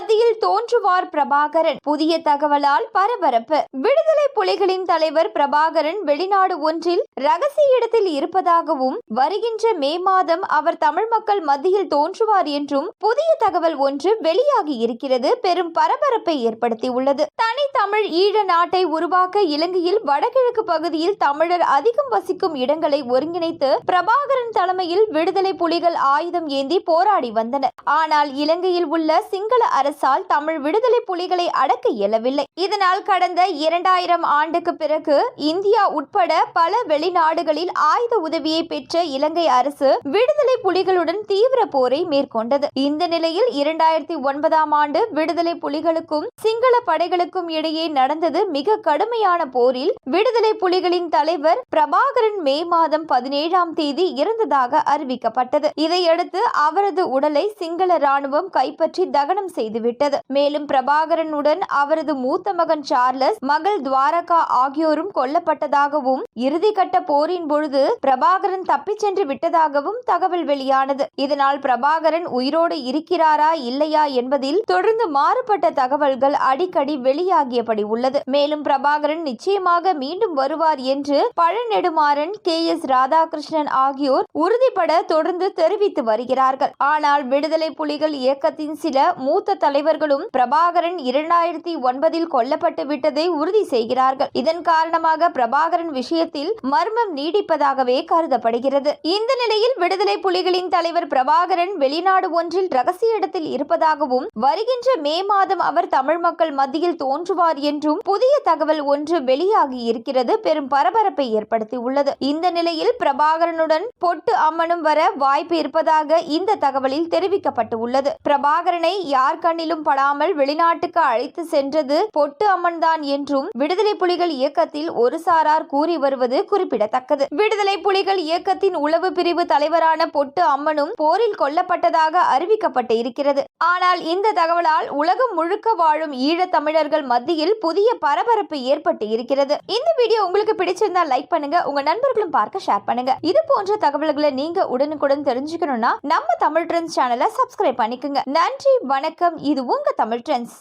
மத்தியில் தோன்றுவார் பிரபாகரன். புதிய தகவலால் பரபரப்பு. விடுதலை புலிகளின் தலைவர் பிரபாகரன் வெளிநாடு ஒன்றில் ரகசிய இடத்தில் இருப்பதாகவும் வருகின்ற மே மாதம் அவர் தமிழ் மக்கள் மத்தியில் தோன்றுவார் என்றும் புதிய தகவல் ஒன்று வெளியாகி இருக்கிறது பெரும் பரபரப்பை ஏற்படுத்தியுள்ளது. தனி தமிழ் ஈழ நாட்டை உருவாக்க இலங்கையில் வடகிழக்கு பகுதியில் தமிழர் அதிகம் வசிக்கும் இடங்களை ஒருங்கிணைத்து பிரபாகரன் தலைமையில் விடுதலை புலிகள் ஆயுதம் ஏந்தி போராடி வந்தனர். ஆனால் இலங்கையில் உள்ள சிங்கள அரசு அரசால் தமிழ் விடுதலை புலிகளை அடக்க இயலவில்லை. இதனால் கடந்த இரண்டாயிரம் ஆண்டுக்கு பிறகு இந்தியா உட்பட பல வெளிநாடுகளில் ஆயுத உதவியை பெற்ற இலங்கை அரசு விடுதலை புலிகளுடன் தீவிர போரை மேற்கொண்டது. இந்த நிலையில் இரண்டாயிரத்தி ஒன்பதாம் ஆண்டு விடுதலை புலிகளுக்கும் சிங்கள படைகளுக்கும் இடையே நடந்தது மிக கடுமையான போரில் விடுதலை புலிகளின் தலைவர் பிரபாகரன் மே மாதம் பதினேழாம் தேதி இறந்ததாக அறிவிக்கப்பட்டது. இதையடுத்து அவரது உடலை சிங்கள ராணுவம் கைப்பற்றி தகனம் செய்துவிட்டது. மேலும் பிரபாகரனுடன் அவரது மூத்த மகன் சார்லஸ் மகள் துவாரகா ஆகியோரும் கொல்லப்பட்டதாகவும் இறுதிக்கட்ட போரின் பொழுது பிரபாகரன் தப்பிச் சென்று விட்டதாகவும் தகவல் வெளியானது. இதனால் பிரபாகரன் உயிரோடு இருக்கிறாரா இல்லையா என்பதில் தொடர்ந்து மாறுபட்ட தகவல்கள் அடிக்கடி வெளியாகியபடி உள்ளது. மேலும் பிரபாகரன் நிச்சயமாக மீண்டும் வருவார் என்று பழநெடுமாறன் கே. எஸ். ராதாகிருஷ்ணன் ஆகியோர் உறுதிபட தொடர்ந்து தெரிவித்து வருகிறார்கள். ஆனால் விடுதலை புலிகள் இயக்கத்தின் சில மூத்த தலைவர்களும் பிரபாகரன் இரண்டாயிரத்தி ஒன்பதில் கொல்லப்பட்டு விட்டதை உறுதி செய்கிறார்கள். இதன் காரணமாக பிரபாகரன் விஷயத்தில் மர்மம் நீடிப்பதாகவே கருதப்படுகிறது. இந்த நிலையில் விடுதலை புலிகளின் தலைவர் பிரபாகரன் வெளிநாடு ஒன்றில் ரகசிய இடத்தில் இருப்பதாகவும் வருகின்ற மே மாதம் அவர் தமிழ் மக்கள் மத்தியில் தோன்றுவார் என்றும் புதிய தகவல் ஒன்று வெளியாகி இருக்கிறது பெரும் பரபரப்பை ஏற்படுத்தியுள்ளது. இந்த நிலையில் பிரபாகரனுடன் பொட்டு அம்மனும் வர வாய்ப்பு இருப்பதாக இந்த தகவலில் தெரிவிக்கப்பட்டுள்ளது. பிரபாகரனை யார் கண்ணிலும் படாமல் வெளிநாட்டுக்கு அழைத்து சென்றது பொட்டு அம்மன் தான் என்றும் விடுதலை புலிகள் இயக்கத்தில் ஒரு சாரார் கூறி வருவது குறிப்பிடத்தக்கது. விடுதலை புலிகள் இயக்கத்தின் உளவு பிரிவு தலைவரான பொட்டு அம்மனும் போரில் கொல்லப்பட்டதாக அறிவிக்கப்பட்டு இருக்கிறது. ஆனால் இந்த தகவலால் உலகம் முழுக்க வாழும் ஈழத்தமிழர்கள் மத்தியில் புதிய பரபரப்பு ஏற்பட்டு இருக்கிறது. இந்த வீடியோ உங்களுக்கு பிடிச்சிருந்தா லைக் பண்ணுங்க உங்க நண்பர்களும் பார்க்க ஷேர் பண்ணுங்க. இது போன்ற தகவல்களை நீங்க உடனுக்குடன் தெரிஞ்சுக்கணும்னா நம்ம தமிழ் ட்ரெண்ட்ஸ் சேனலை சப்ஸ்கிரைப் பண்ணிக்கோங்க. நன்றி வணக்கம் இது உங்க தமிழ் ட்ரெண்ட்ஸ்.